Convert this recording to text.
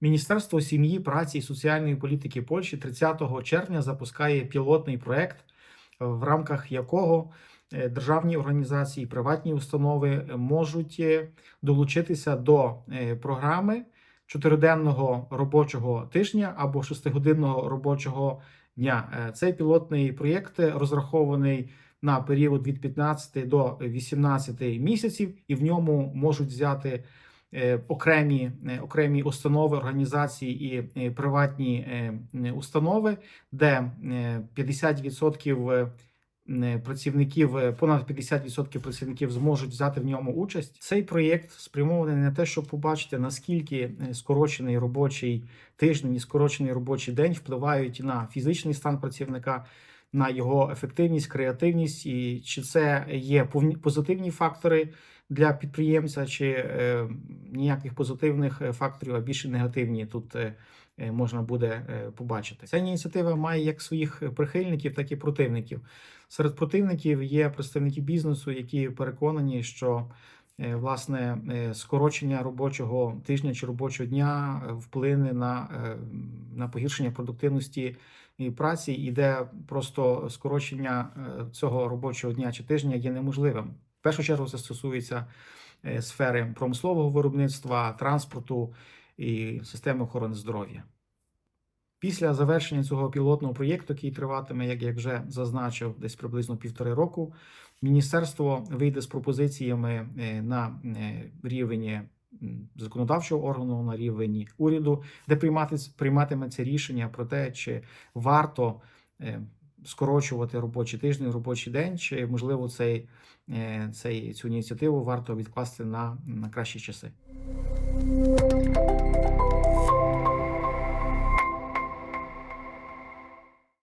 Міністерство сім'ї, праці і соціальної політики Польщі 30 червня запускає пілотний проект, в рамках якого е, державні організації, приватні установи можуть е, долучитися до е, програми чотириденного робочого тижня або шестигодинного робочого дня. Цей пілотний проєкт розрахований на період від 15 до 18 місяців, і в ньому можуть взяти окремі, е, окремі установи, організації і е, приватні е, е, установи, де е, 50% е, працівників, е, понад 50% працівників зможуть взяти в ньому участь. Цей проєкт спрямований на те, щоб побачити наскільки е, скорочений робочий тиждень і скорочений робочий день впливають на фізичний стан працівника. На його ефективність, креативність, і чи це є позитивні фактори для підприємця, чи е, ніяких позитивних е, факторів, а більше негативні тут е, е, можна буде е, побачити. Ця ініціатива має як своїх прихильників, так і противників. Серед противників є представники бізнесу, які переконані, що власне е, скорочення робочого тижня чи робочого дня е, вплине на, е, на погіршення продуктивності і праці, і де просто скорочення е, цього робочого дня чи тижня є неможливим. В першу чергу це стосується е, сфери промислового виробництва, транспорту і системи охорони здоров'я. Після завершення цього пілотного проєкту, який триватиме, як я вже зазначив, десь приблизно півтори року, міністерство вийде з пропозиціями е, на е, рівні законодавчого органу, на рівні уряду, де прийматиметься рішення про те, чи варто е, скорочувати робочий тиждень, робочий день, чи можливо цей, цей цю ініціативу варто відкласти на, на кращі часи.